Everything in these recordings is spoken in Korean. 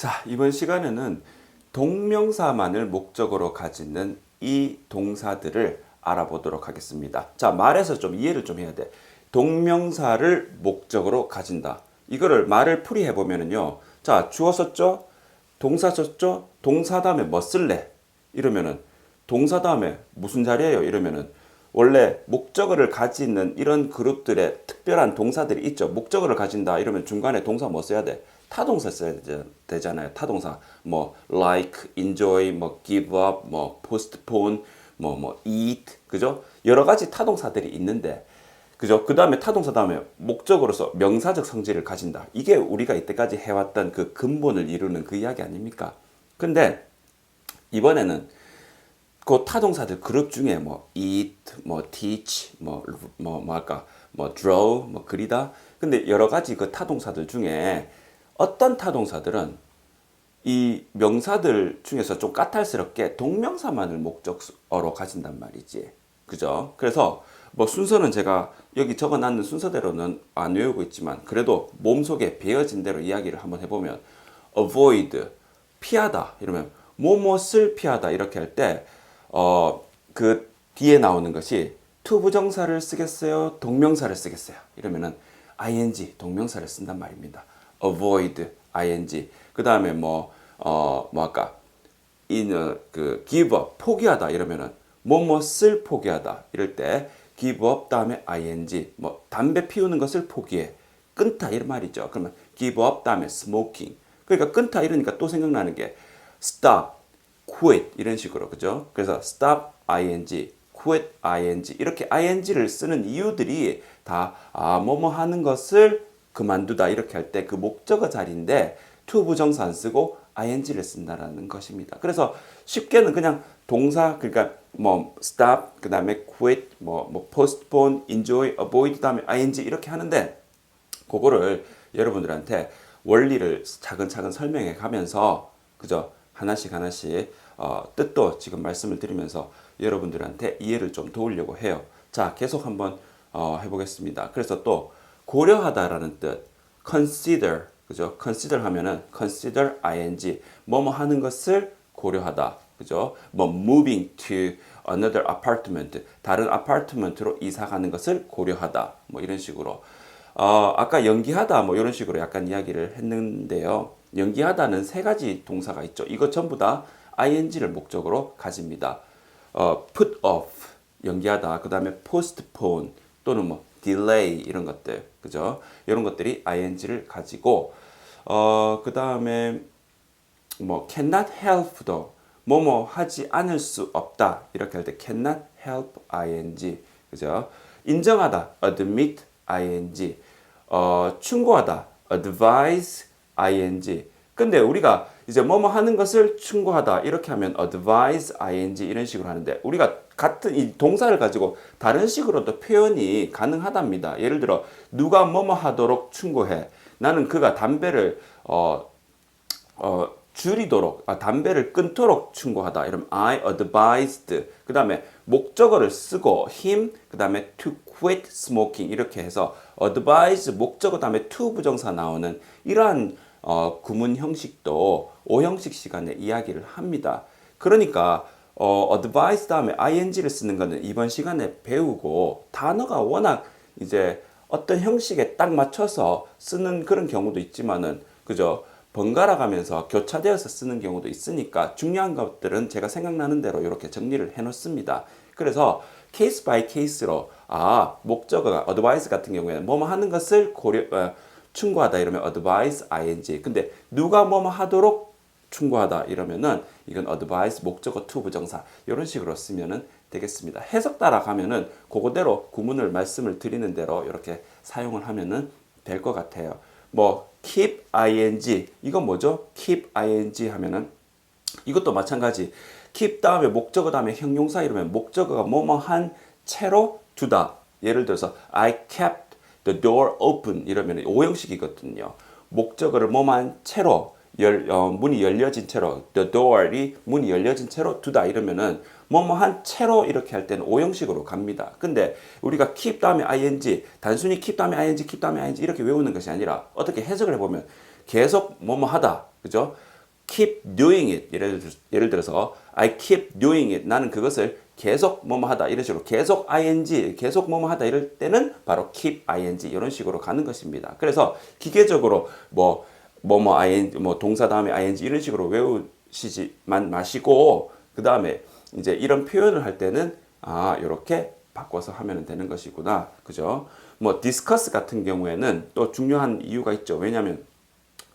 자, 이번 시간에는 동명사만을 목적으로 가지는 이 동사들을 알아보도록 하겠습니다. 자, 말에서 좀 이해를 좀 해야 돼. 동명사를 목적으로 가진다. 이거를 말을 풀이해 보면은요. 자, 주어 썼죠? 동사 썼죠? 동사 다음에 뭐 쓸래? 이러면은 동사 다음에 무슨 자리예요? 이러면은 원래 목적어를 가지는 이런 그룹들의 특별한 동사들이 있죠. 목적어를 가진다 이러면 중간에 동사 뭐 써야 돼? 타동사 써야 되잖아요. 타동사 뭐 like, enjoy, 뭐 give up, 뭐 postpone, 뭐뭐 eat 그죠? 여러 가지 타동사들이 있는데 그죠? 그 다음에 타동사 다음에 목적으로서 명사적 성질을 가진다. 이게 우리가 이때까지 해왔던 그 근본을 이루는 그 이야기 아닙니까? 근데 이번에는 그 타동사들 그룹 중에 뭐 eat, 뭐 teach, 뭐뭐 뭐 할까, 뭐 draw, 뭐 그리다. 근데 여러 가지 그 타동사들 중에 어떤 타동사들은 이 명사들 중에서 좀 까탈스럽게 동명사만을 목적어로 가진단 말이지. 그죠? 그래서 뭐 순서는 제가 여기 적어 놨는 순서대로는 안 외우고 있지만 그래도 몸속에 배어진 대로 이야기를 한번 해보면 avoid 피하다 이러면 뭐뭇을 피하다 이렇게 할때 어 그 뒤에 나오는 것이 to 부정사를 쓰겠어요? 동명사를 쓰겠어요? 이러면은 ing 동명사를 쓴단 말입니다. avoid ing. 그 다음에 뭐 어 뭐할까 in 그 give up 포기하다 이러면은 뭐뭇을 포기하다 이럴 때 give up 다음에 ing. 뭐 담배 피우는 것을 포기해. 끊다 이런 말이죠. 그러면 give up 다음에 smoking. 그러니까 끊다 이러니까 또 생각나는 게 stop, quit 이런 식으로 그죠? 그래서 stop ing, quit ing 이렇게 ing를 쓰는 이유들이 다 아, 뭐뭐 하는 것을 그만두다 이렇게 할 때 그 목적어 자리인데 to 부정사 안 쓰고 ing를 쓴다라는 것입니다. 그래서 쉽게는 그냥 동사 그러니까 뭐 stop 그다음에 quit 뭐, 뭐 postpone, enjoy, avoid 다음에 ing 이렇게 하는데 그거를 여러분들한테 원리를 차근차근 설명해 가면서 그죠 하나씩 하나씩 어, 뜻도 지금 말씀을 드리면서 여러분들한테 이해를 좀 도우려고 해요. 자 계속 한번 어, 해보겠습니다. 그래서 또 고려하다라는 뜻 consider 그죠 consider 하면은 consider ing 뭐뭐 하는 것을 고려하다 그죠 뭐 moving to another apartment 다른 아파트먼트로 이사 가는 것을 고려하다 뭐 이런 식으로 어, 아까 연기하다 뭐 이런 식으로 약간 이야기를 했는데요. 연기하다는 세 가지 동사가 있죠. 이거 전부 다 ing를 목적으로 가집니다. 어, put off 연기하다. 그 다음에 postpone 또는 뭐 delay 이런 것들. 그죠? 이런 것들이 ing를 가지고 어, 그 다음에 뭐 cannot help도 뭐뭐 하지 않을 수 없다 이렇게 할 때 cannot help ing 그죠 인정하다 admit ing 어 충고하다 advise ing 근데 우리가 이제 뭐뭐 하는 것을 충고하다 이렇게 하면 advise ing 이런 식으로 하는데 우리가 같은 이 동사를 가지고 다른 식으로도 표현이 가능하답니다 예를 들어 누가 뭐뭐 하도록 충고해 나는 그가 담배를 어 어, 줄이도록 아, 담배를 끊도록 충고하다. 이러면 I advised. 그 다음에 목적어를 쓰고 him 그 다음에 to quit smoking 이렇게 해서 advise 목적어 다음에 to 부정사 나오는 이러한 어, 구문 형식도 오형식 시간에 이야기를 합니다. 그러니까 어, advise 다음에 ing를 쓰는 거는 이번 시간에 배우고 단어가 워낙 이제 어떤 형식에 딱 맞춰서 쓰는 그런 경우도 있지만은 그죠? 번갈아 가면서 교차되어서 쓰는 경우도 있으니까 중요한 것들은 제가 생각나는 대로 이렇게 정리를 해 놓습니다. 그래서 케이스 바이 케이스로 아 목적어가 advise 같은 경우에는 뭐뭐 하는 것을 고려 어, 충고하다 이러면 advise ing 근데 누가 뭐뭐 하도록 충고하다 이러면은 이건 advise 목적어 to 부정사 이런 식으로 쓰면은 되겠습니다. 해석 따라가면은 그거대로 구문을 말씀을 드리는 대로 이렇게 사용을 하면은 될 것 같아요. 뭐 keep ing 이건 뭐죠? keep ing 하면은 이것도 마찬가지. keep 다음에 목적어 다음에 형용사 이러면 목적어가 뭐뭐한 채로 두다. 예를 들어서 I kept the door open 이러면 오형식이거든요. 목적어를 뭐뭐한 채로 열, 어, 문이 열려진 채로 the door이 문이 열려진 채로 두다 이러면은 뭐뭐한 채로 이렇게 할 때는 오형식으로 갑니다. 근데 우리가 keep 다음에 ing 단순히 keep 다음에 ing keep 다음에 ing 이렇게 외우는 것이 아니라 어떻게 해석을 해보면 계속 뭐뭐 하다 그죠? keep doing it. 예를, 들, 예를 들어서 I keep doing it. 나는 그것을 계속 뭐뭐 하다. 이런 식으로 계속 ing, 계속 뭐뭐 하다. 이럴 때는 바로 keep ing 이런 식으로 가는 것입니다. 그래서 기계적으로 뭐 뭐뭐 ing 뭐 동사 다음에 ing 이런 식으로 외우시지만 마시고 그 다음에 이제 이런 표현을 할 때는 아 이렇게 바꿔서 하면 되는 것이구나. 그죠? 뭐 discuss 같은 경우에는 또 중요한 이유가 있죠. 왜냐하면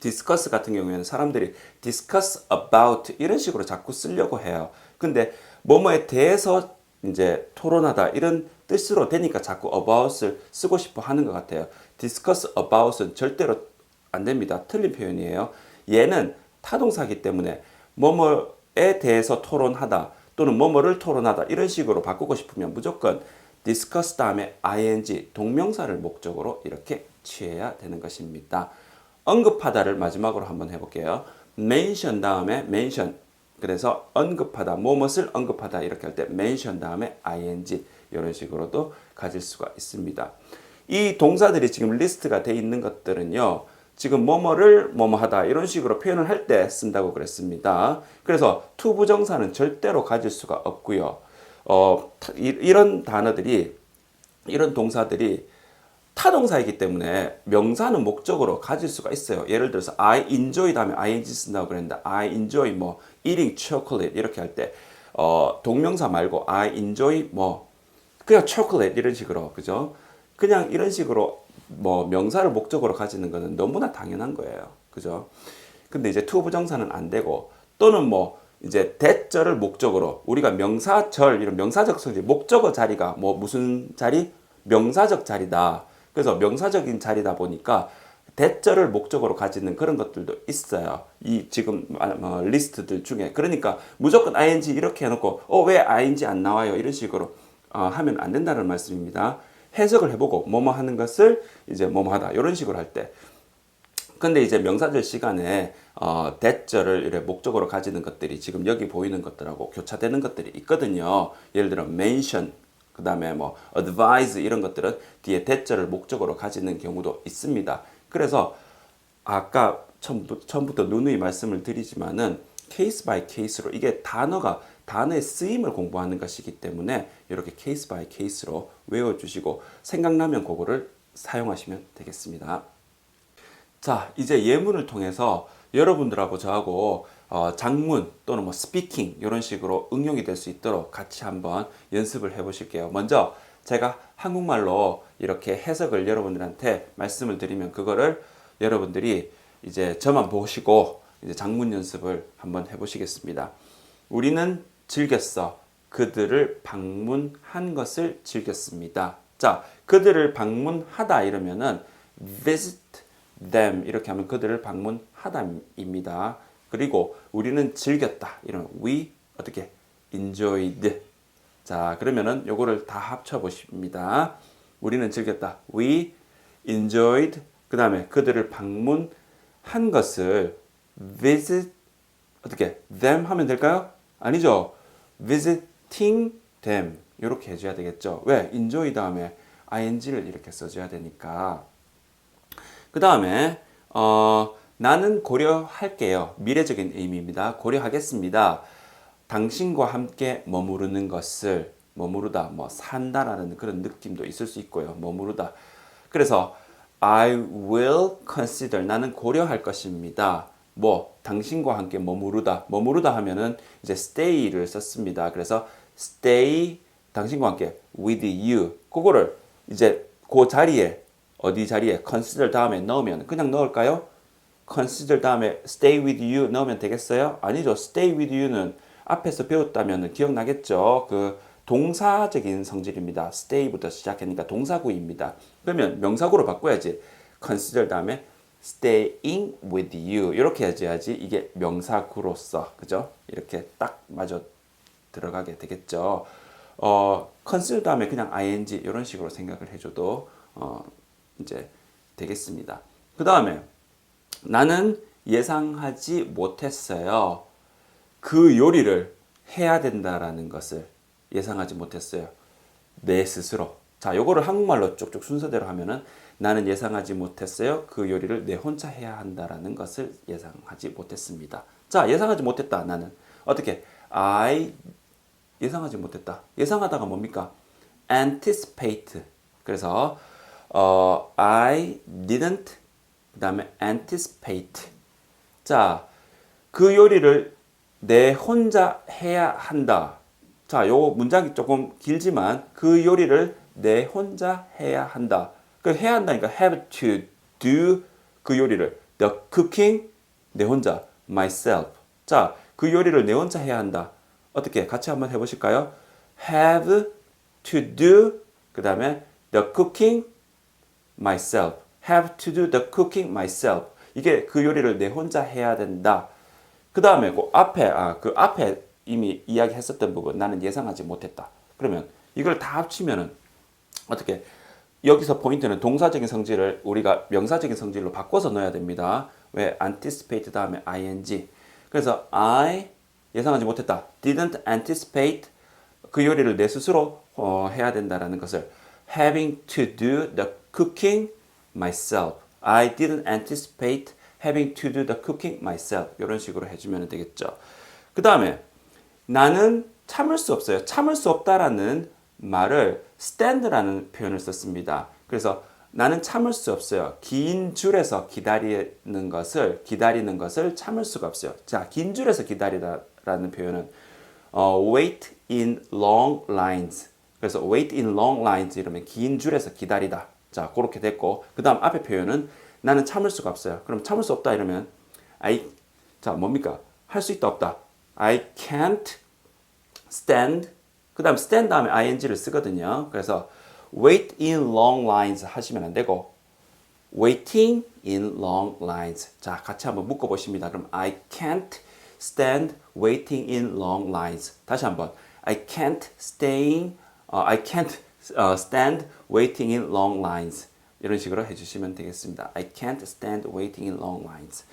디스커스 같은 경우에는 사람들이 discuss about 이런 식으로 자꾸 쓰려고 해요. 근데 뭐뭐에 대해서 이제 토론하다 이런 뜻으로 되니까 자꾸 about을 쓰고 싶어 하는 것 같아요. discuss about은 절대로 안 됩니다. 틀린 표현이에요. 얘는 타동사기 때문에 뭐뭐에 대해서 토론하다 또는 뭐뭐를 토론하다 이런 식으로 바꾸고 싶으면 무조건 discuss 다음에 ing 동명사를 목적으로 이렇게 취해야 되는 것입니다. 언급하다를 마지막으로 한번 해볼게요. mention 다음에 mention 그래서 언급하다 무엇을 언급하다 이렇게 할 때 mention 다음에 ing 이런 식으로도 가질 수가 있습니다. 이 동사들이 지금 리스트가 돼 있는 것들은요. 지금 뭐뭐를 뭐뭐하다 이런 식으로 표현을 할 때 쓴다고 그랬습니다. 그래서 to 부정사는 절대로 가질 수가 없고요. 어, 이- 이런 단어들이 이런 동사들이 타동사이기 때문에 명사는 목적으로 가질 수가 있어요. 예를 들어서 I enjoy 다음에 ing 쓴다고 그랬는데 I enjoy 뭐 eating chocolate 이렇게 할 때 어, 동명사 말고 I enjoy 뭐 그냥 chocolate 이런 식으로 그죠? 그냥 이런 식으로 뭐 명사를 목적으로 가지는 거는 너무나 당연한 거예요. 그죠? 근데 이제 to 부정사는 안 되고 또는 뭐 이제 대절을 목적으로 우리가 명사절 이런 명사적 성질 목적어 자리가 뭐 무슨 자리 명사적 자리다. 그래서 명사적인 자리다 보니까 대절을 목적으로 가지는 그런 것들도 있어요. 이 지금 말- 뭐 리스트들 중에 그러니까 무조건 ing 이렇게 해놓고 어 왜 ing 안 나와요 이런 식으로 어, 하면 안 된다는 말씀입니다. 해석을 해보고 뭐뭐 하는 것을 이제 뭐뭐 하다 이런 식으로 할 때. 근데 이제 명사절 시간에 어, 대절을 이렇게 목적으로 가지는 것들이 지금 여기 보이는 것들하고 교차되는 것들이 있거든요. 예를 들어 mention 그 다음에 뭐 advise 이런 것들은 뒤에 대절을 목적으로 가지는 경우도 있습니다. 그래서 아까 처음부터, 누누이 말씀을 드리지만은 케이스 바이 케이스로 이게 단어가 단어의 쓰임을 공부하는 것이기 때문에 이렇게 케이스 바이 케이스로 외워주시고 생각나면 그거를 사용하시면 되겠습니다. 자, 이제 예문을 통해서 여러분들하고 저하고 어, 장문 또는 뭐 스피킹 이런 식으로 응용이 될 수 있도록 같이 한번 연습을 해 보실게요. 먼저 제가 한국말로 이렇게 해석을 여러분들한테 말씀을 드리면 그거를 여러분들이 이제 저만 보시고 이제 장문 연습을 한번 해 보시겠습니다. 우리는 즐겼어. 그들을 방문한 것을 즐겼습니다. 자, 그들을 방문하다 이러면은 visit them 이렇게 하면 그들을 방문하다입니다. 그리고 우리는 즐겼다. 이런 we 어떻게 enjoyed. 자, 그러면은 요거를 다 합쳐 보십니다. 우리는 즐겼다. we enjoyed. 그다음에 그들을 방문한 것을 visit 어떻게 them 하면 될까요? 아니죠. visiting them 이렇게 해줘야 되겠죠. 왜? enjoy 다음에 ing를 이렇게 써줘야 되니까. 그 다음에 어, 나는 고려할게요. 미래적인 의미입니다. 고려하겠습니다. 당신과 함께 머무르는 것을 머무르다, 뭐 산다라는 그런 느낌도 있을 수 있고요. 머무르다. 그래서 I will consider 나는 고려할 것입니다. 뭐 당신과 함께 머무르다. 머무르다 하면은 이제 stay를 썼습니다. 그래서 stay 당신과 함께 with you. 그거를 이제 그 자리에 어디 자리에 consider 다음에 넣으면 그냥 넣을까요? consider 다음에 stay with you 넣으면 되겠어요? 아니죠. stay with you는 앞에서 배웠다면 기억나겠죠? 그 동사적인 성질입니다. stay부터 시작하니까 동사구입니다. 그러면 명사구로 바꿔야지. consider 다음에 staying with you 이렇게 해줘야지 이게 명사구로서 그죠? 이렇게 딱 맞아 들어가게 되겠죠. 어, consider 다음에 그냥 ing 이런 식으로 생각을 해줘도 어, 이제 되겠습니다. 그 다음에 나는 예상하지 못했어요. 그 요리를 해야 된다라는 것을 예상하지 못했어요. 내 스스로. 자, 요거를 한국말로 쭉쭉 순서대로 하면은 나는 예상하지 못했어요. 그 요리를 내 혼자 해야 한다라는 것을 예상하지 못했습니다. 자, 예상하지 못했다. 나는 어떻게? I 예상하지 못했다. 예상하다가 뭡니까? anticipate. 그래서 어, I didn't 그 다음에 anticipate. 자, 그 요리를 내 혼자 해야 한다. 자, 요 문장이 조금 길지만 그 요리를 내 혼자 해야 한다. 그 해야 한다니까 have to do 그 요리를 the cooking 내 혼자 myself. 자, 그 요리를 내 혼자 해야 한다. 어떻게 같이 한번 해 보실까요? have to do 그 다음에 the cooking myself. have to do the cooking myself. 이게 그 요리를 내 혼자 해야 된다. 그 다음에 그 앞에 아 그 앞에 이미 이야기했었던 부분 나는 예상하지 못했다. 그러면 이걸 다 합치면은 어떻게 여기서 포인트는 동사적인 성질을 우리가 명사적인 성질로 바꿔서 넣어야 됩니다. 왜 anticipate 다음에 ing. 그래서 I 예상하지 못했다. didn't anticipate 그 요리를 내 스스로 어, 해야 된다라는 것을 having to do the cooking myself. I didn't anticipate having to do the cooking myself. 이런 식으로 해주면 되겠죠. 그 다음에 나는 참을 수 없어요. 참을 수 없다라는 말을 stand라는 표현을 썼습니다. 그래서 나는 참을 수 없어요. 긴 줄에서 기다리는 것을 기다리는 것을 참을 수가 없어요. 자, 긴 줄에서 기다리다라는 표현은 어, wait in long lines. 그래서 wait in long lines 이러면 긴 줄에서 기다리다. 자, 그렇게 됐고 그 다음 앞에 표현은 나는 참을 수가 없어요. 그럼 참을 수 없다 이러면 I 자, 뭡니까? 할 수 있다 없다. I can't stand 그 다음 stand 다음에 ing를 쓰거든요. 그래서 wait in long lines 하시면 안 되고 waiting in long lines. 자, 같이 한번 묶어 보십니다. 그럼 I can't stand waiting in long lines. 다시 한번 I can't staying 어, I can't 어, stand waiting in long lines. 이런 식으로 해 주시면 되겠습니다. I can't stand waiting in long lines.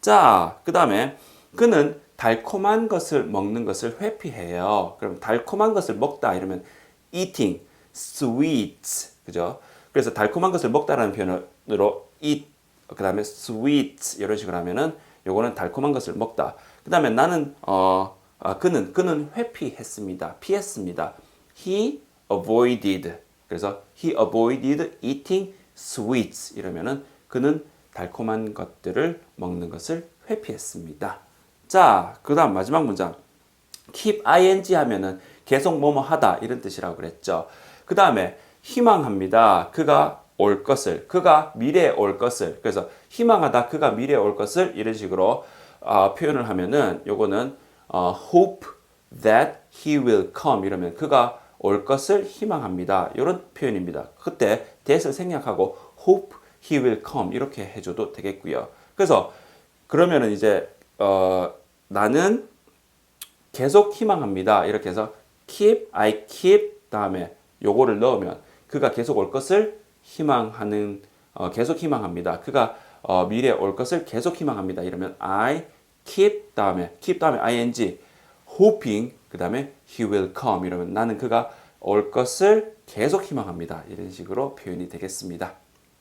자, 그 다음에 그는 달콤한 것을 먹는 것을 회피해요. 그럼 달콤한 것을 먹다 이러면 eating sweets 그죠? 그래서 달콤한 것을 먹다라는 표현으로 eat 그 다음에 sweets 이런 식으로 하면은 요거는 달콤한 것을 먹다. 그 다음에 나는 어 아, 그는 그는 회피했습니다. 피했습니다. He avoided 그래서 he avoided eating sweets 이러면은 그는 달콤한 것들을 먹는 것을 회피했습니다. 자, 그다음 마지막 문장. keep ing 하면은 계속 뭐뭐 하다 이런 뜻이라고 그랬죠. 그다음에 희망합니다. 그가 올 것을, 그가 미래에 올 것을. 그래서 희망하다. 그가 미래에 올 것을 이런 식으로 어, 표현을 하면은 요거는 어, hope that he will come 이러면 그가 올 것을 희망합니다. 이런 표현입니다. 그때 that을 생략하고 hope he will come 이렇게 해줘도 되겠고요. 그래서 그러면은 이제 어, 나는 계속 희망합니다. 이렇게 해서 keep, I keep 다음에 요거를 넣으면 그가 계속 올 것을 희망하는 어, 계속 희망합니다. 그가 어, 미래에 올 것을 계속 희망합니다. 이러면 I keep 다음에 keep 다음에 ing hoping 그 다음에 he will come 이러면 나는 그가 올 것을 계속 희망합니다. 이런 식으로 표현이 되겠습니다.